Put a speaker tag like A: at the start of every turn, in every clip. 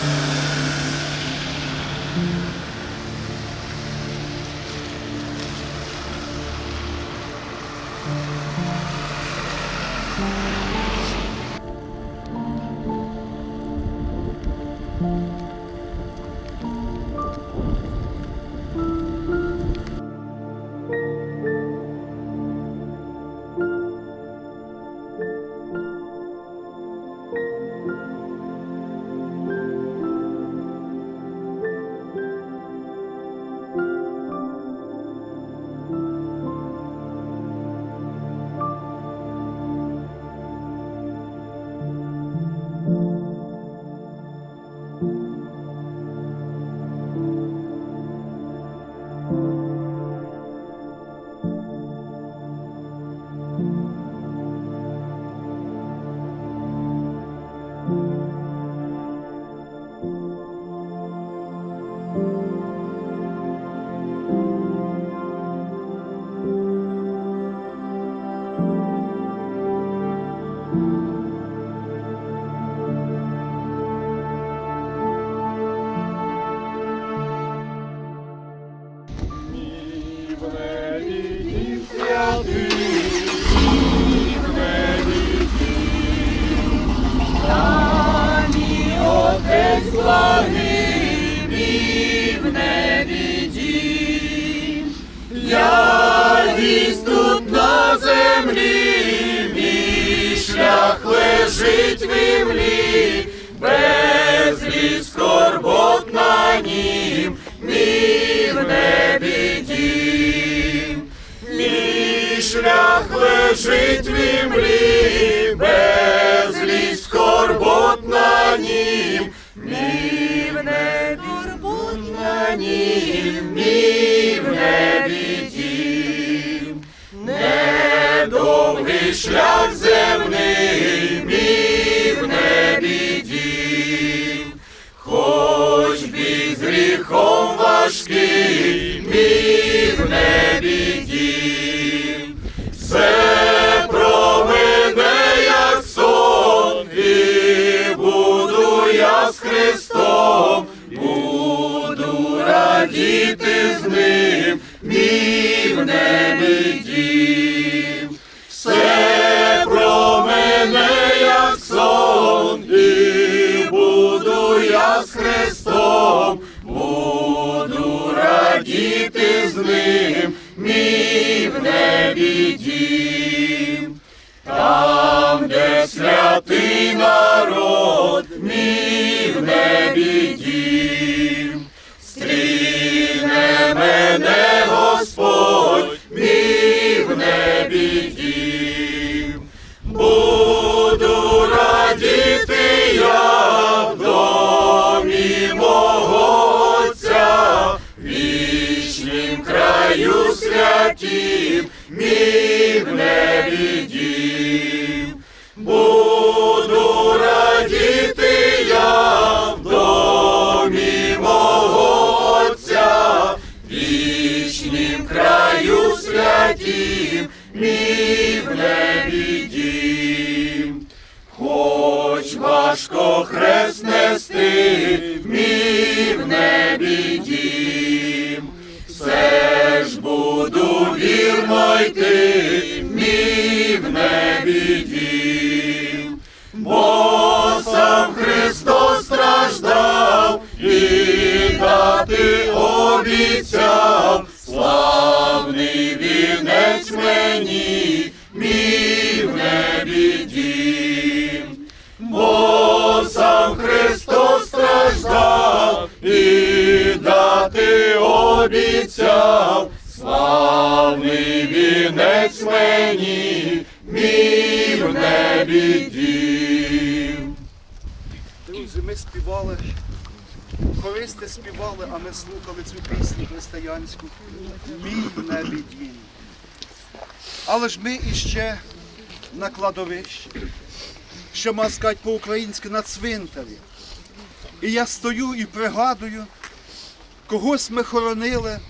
A: Thank. Лежить в імлі, безліч скорбот на нім, мій в небі дім. Мій шлях лежить в імлі, безліч скорбот на нім, мій в небі на нім, мій в небі шлях земний, мій в небі хоч бій з гріхом важкий, мій в небі все про мене, як сон, і буду я з Христом, буду радіти з ним, мій в небі. З ним, мій в небі дім. Там, де святий народ, мій в небі дім. Стріне мене Господь, мій в небі дім. Вінець мені, мій в небі.
B: Друзі, ми співали, хористи співали, а ми слухали цю пісню християнську. Мій в небі. Але ж ми іще на кладовищі, що можна сказати по-українськи на цвинтарі. І я стою і пригадую, когось ми хоронили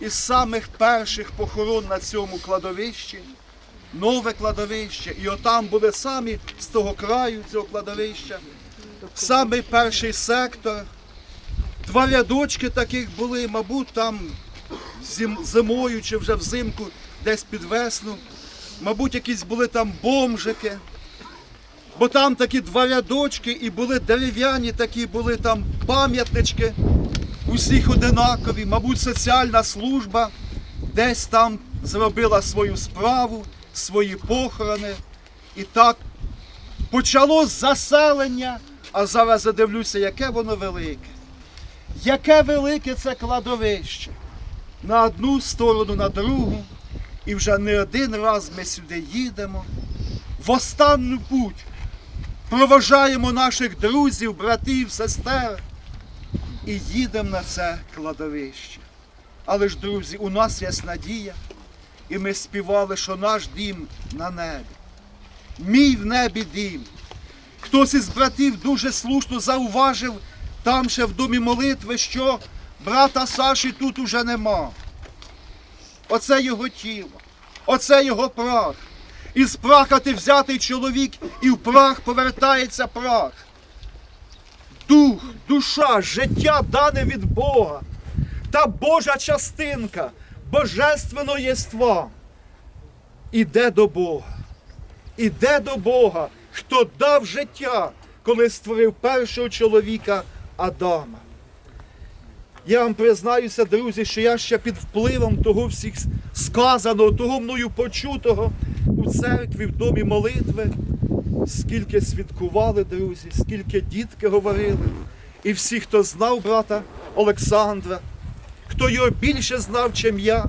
B: із самих перших похорон на цьому кладовищі, нове кладовище. І отам були самі з того краю цього кладовища, самий перший сектор. Два рядочки таких були, мабуть, там зим- зимою чи вже взимку, десь під весну. Мабуть, якісь були там бомжики. Бо там такі два рядочки і були дерев'яні, такі були там пам'ятнички, усіх одинакові, мабуть, соціальна служба десь там зробила свою справу, свої похорони. І так почалось заселення, а зараз я дивлюся, яке воно велике. Яке велике це кладовище. На одну сторону, на другу. І вже не один раз ми сюди їдемо. В останню путь проважаємо наших друзів, братів, сестер і їдемо на це кладовище. Але ж, друзі, у нас є надія, і ми співали, що наш дім на небі. Мій в небі дім. Хтось із братів дуже слушно зауважив там ще в домі молитви, що брата Саші тут уже нема. Оце його тіло, оце його прах. Із праха ти взятий чоловік, і в прах повертається прах. Дух, душа, життя дане від Бога, та Божа частинка божественного єства. Іде до Бога. Іде до Бога, хто дав життя, коли створив першого чоловіка Адама. Я вам признаюся, друзі, що я ще під впливом того всіх сказаного, того мною почутого у церкві, в домі молитви, скільки свідкували, друзі, скільки дітки говорили. І всі, хто знав брата Олександра, хто його більше знав, чим я.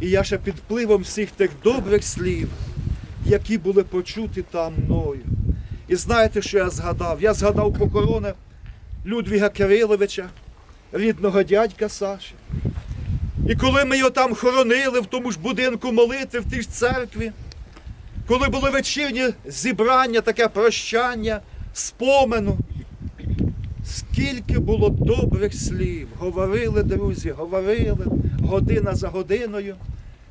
B: І я ще під впливом всіх тих добрих слів, які були почуті там мною. І знаєте, що я згадав? Я згадав покорони Людвіга Кириловича, рідного дядька Саші. І коли ми його там хоронили в тому ж будинку молитви, в тій ж церкві, коли були вечірні зібрання, таке прощання, спомену, скільки було добрих слів, говорили друзі, говорили година за годиною.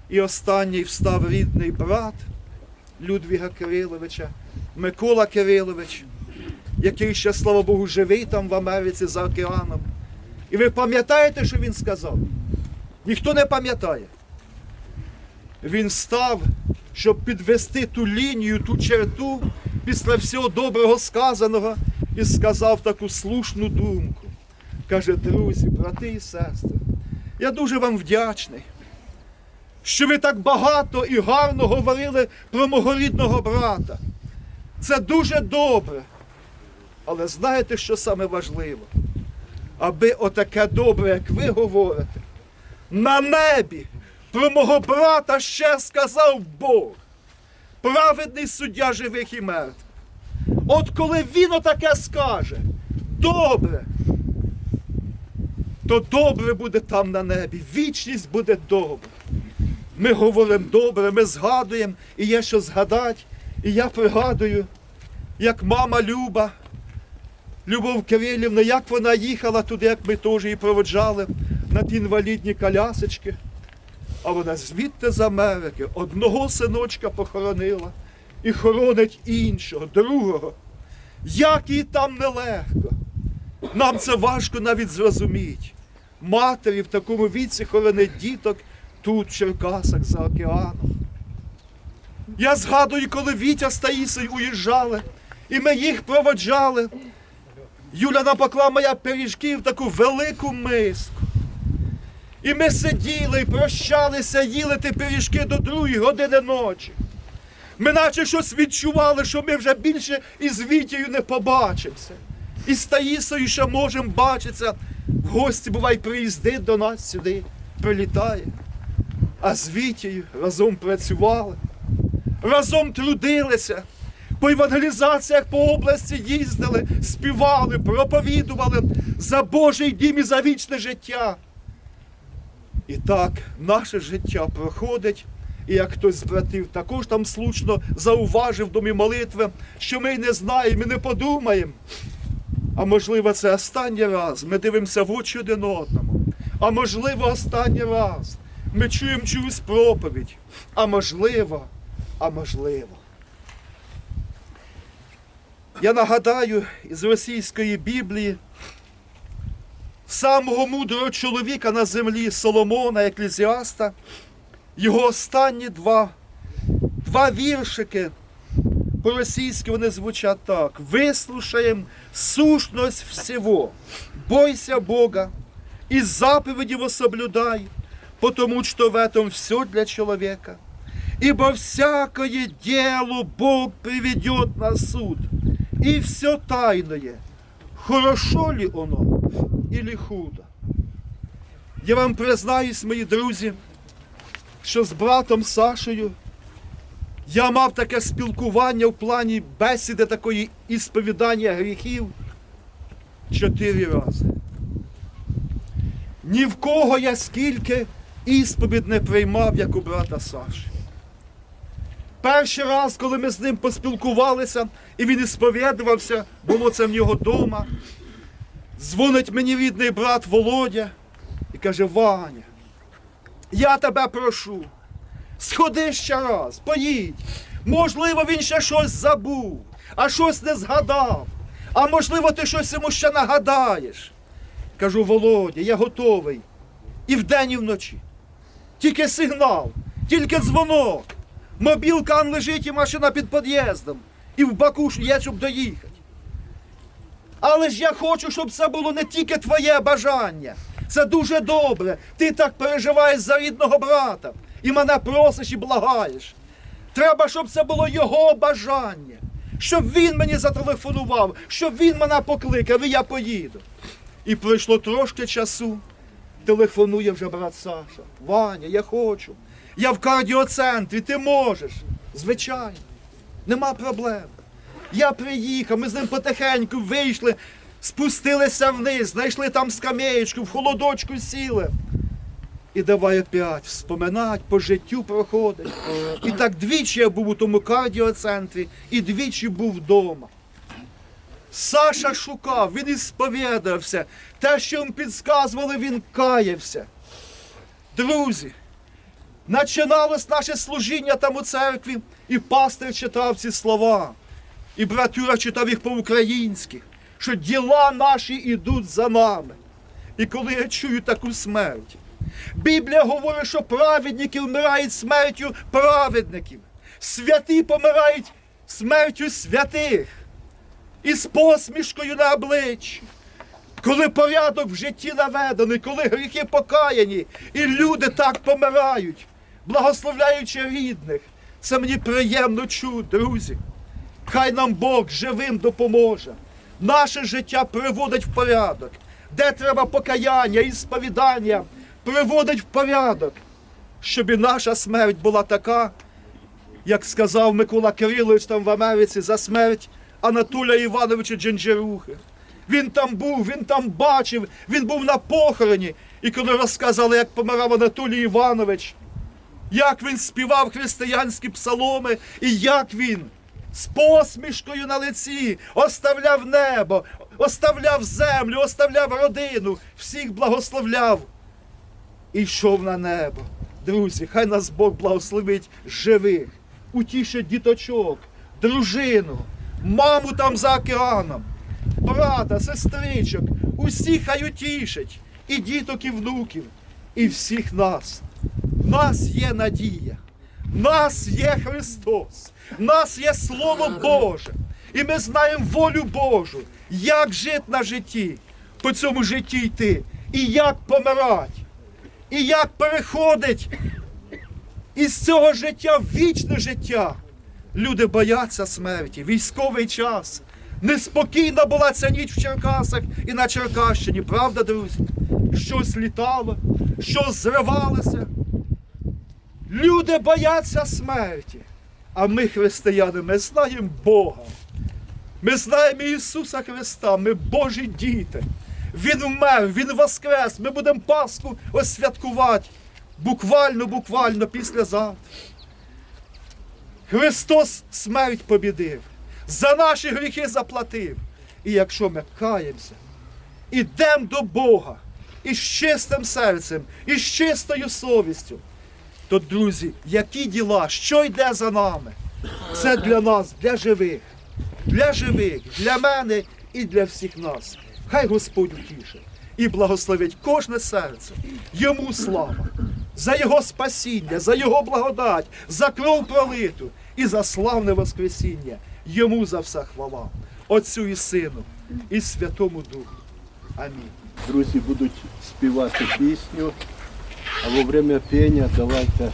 B: І останній встав рідний брат Людвіга Кириловича, Микола Кирилович, який ще, слава Богу, живий там в Америці за океаном. І ви пам'ятаєте, що він сказав? Ніхто не пам'ятає. Він став, щоб підвести ту лінію, ту черту після всього доброго сказаного і сказав таку слушну думку. Каже, друзі, брати і сестри, я дуже вам вдячний, що ви так багато і гарно говорили про мого рідного брата. Це дуже добре. Але знаєте, що саме важливо? Аби отаке добре, як ви говорите, на небі про мого брата ще сказав Бог, праведний суддя живих і мертвих. От коли він отаке скаже, добре, то добре буде там на небі, вічність буде добре. Ми говоримо добре, ми згадуємо, і є що згадати. І я пригадую, як мама Люба, Любов Кирилівна, як вона їхала туди, як ми теж її проводжали на ті інвалідні колясочки. А вона звідти з Америки одного синочка похоронила і хоронить іншого, другого. Як їй там нелегко. Нам це важко навіть зрозуміти. Матері в такому віці хоронить діток тут, в Черкасах, за океаном. Я згадую, коли Вітя з Таїсою уїжджали, і ми їх проводжали. Юля напекла моя пиріжків таку велику миску. І ми сиділи і прощалися, їли ті пиріжки до другої години ночі. Ми наче щось відчували, що ми вже більше із Вітєю не побачимося. І з Таїсою ще можемо бачитися. В гості, бувай, приїздить до нас сюди, прилітає. А з Вітєю разом працювали, разом трудилися. По евангелізаціях по області їздили, співали, проповідували за Божий дім і за вічне життя. І так наше життя проходить, І як хтось з братів також там слушно зауважив в домі молитви, що ми не знаємо, і не подумаємо. А можливо, це останній раз ми дивимося в очі один одному. А можливо, останній раз ми чуємо чиюсь проповідь. А можливо, а можливо. Я нагадаю із російської Біблії самого мудрого чоловіка на землі Соломона, еклезіаста, його останні два, два віршики по-російськи вони звучать так. Выслушаем сущность всего. Бойся Бога и заповеди его соблюдай, потому что в этом все для человека. Ибо всякое дело Бог приведет на суд, и все тайное, хорошо ли оно или худо. Я вам признаюсь, мої друзі, що з братом Сашею я мав таке спілкування в плані бесіди такої і сповідання гріхів чотири рази. Ні в кого я скільки ісповідь не приймав, як у брата Саші. Перший раз, коли ми з ним поспілкувалися, і він ісповідувався, було це в нього вдома. Дзвонить мені рідний брат Володя і каже: Ваня, я тебе прошу, сходи ще раз, поїдь. Можливо, він ще щось забув, а щось не згадав. А можливо, ти щось йому ще нагадаєш. Кажу, Володя, я готовий. І вдень, і вночі. Тільки сигнал, тільки дзвонок. Мобілка лежить і машина під під'їздом. І в баку є, щоб доїхати. Але ж я хочу, щоб це було не тільки твоє бажання. Це дуже добре. Ти так переживаєш за рідного брата і мене просиш і благаєш. Треба, щоб це було його бажання, щоб він мені зателефонував, щоб він мене покликав, і я поїду. І пройшло трошки часу. Телефонує вже брат Саша. Ваня, я хочу. Я в кардіоцентрі, ти можеш. Звичайно, нема проблем. Я приїхав, ми з ним потихеньку вийшли, спустилися вниз, знайшли там скамеєчку, в холодочку сіли. І давай опять вспоминать, по життю проходить. І так двічі я був у тому кардіоцентрі, і двічі був вдома. Саша шукав, він і сповідався. Те, що йому підказували, він каявся. Друзі, починалось наше служіння там у церкві, і пастир читав ці слова. І брат Юра читав їх по-українськи, що діла наші йдуть за нами. І коли я чую таку смерть, Біблія говорить, що праведники вмирають смертю праведників, святі помирають смертю святих і з посмішкою на обличчі. Коли порядок в житті наведений, коли гріхи покаяні, і люди так помирають, благословляючи рідних, це мені приємно чути, друзі. Хай нам Бог живим допоможе. Наше життя приводить в порядок, де треба покаяння і сповідання, приводить в порядок, щоб і наша смерть була така, як сказав Микола Кирилович там в Америці за смерть Анатолія Івановича Джинджерухи. Він там був, він там бачив, він був на похороні. І коли розказали, як помирав Анатолій Іванович, як він співав християнські псаломи, і як він з посмішкою на лиці оставляв небо, оставляв землю, оставляв родину, всіх благословляв і йшов на небо. Друзі, хай нас Бог благословить живих, утішить діточок, дружину, маму там за океаном, брата, сестричок, усіх хай утішить, і діток, і внуків, і всіх нас. В нас є надія, нас є Христос, нас є Слово Боже, і ми знаємо волю Божу, як жити на житті, по цьому житті йти, і як помирати. І як переходить із цього життя в вічне життя. Люди бояться смерті, військовий час. Неспокійна була ця ніч в Черкасах і на Черкащині, правда, друзі? Щось літало, щось зривалося. Люди бояться смерті. А ми, християни, ми знаємо Бога. Ми знаємо Ісуса Христа, ми Божі діти. Він вмер, Він воскрес. Ми будемо Пасху ось святкувати. Буквально, буквально післязавтра. Христос смерть побідив, за наші гріхи заплатив. І якщо ми каємося, ідемо до Бога із чистим серцем, із чистою совістю, то, друзі, які діла, що йде за нами? Це для нас, для живих, для живих, для мене і для всіх нас. Хай Господь утішить і благословить кожне серце. Йому слава за Його спасіння, за Його благодать, за кров пролиту і за славне Воскресіння. Йому за все хвала, Отцю і Сину, і Святому Духу. Амінь.
C: Друзі будуть співати пісню, а во время пення давайте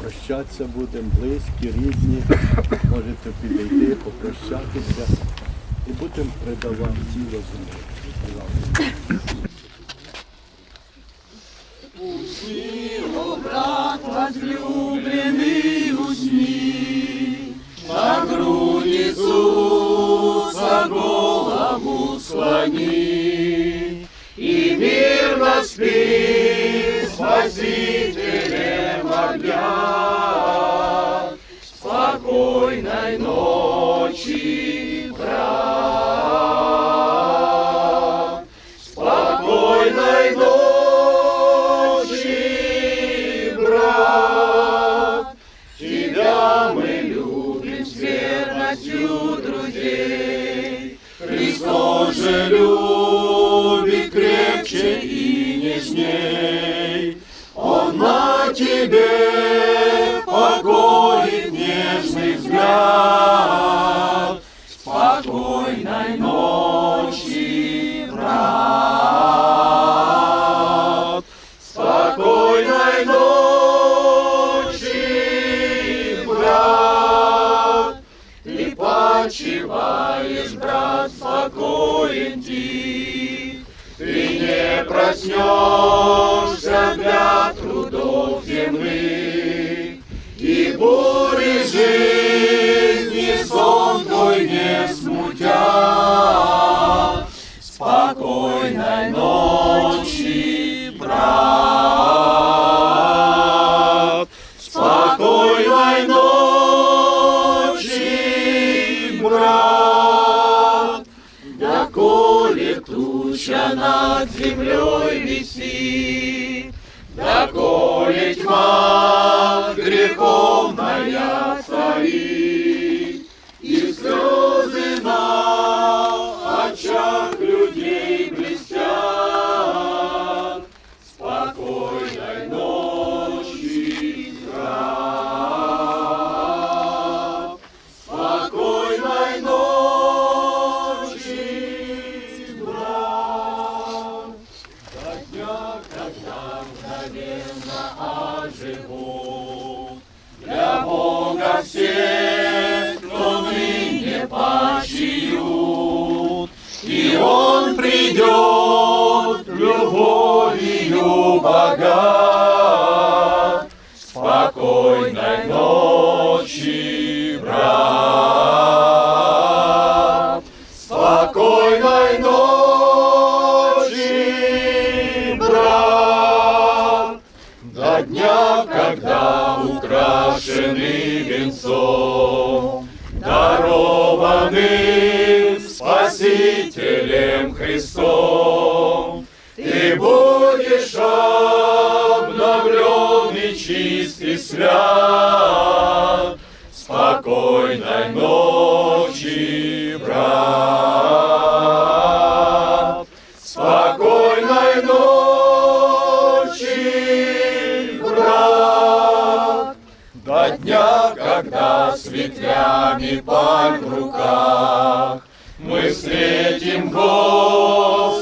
C: прощатися будемо, близькі, рідні. Можете підійти, попрощатися і будемо передавати тіло землі.
A: возлюбленный усни, на грудь Иисуса голову склони, и мирно спи, Спасителем огня, спокойной ночи, брат, нежней. Она тебе покоит нежный взгляд. Не для трудов земных. И бури жизни греховная ветвями пальм в руках. Мы встретим Господа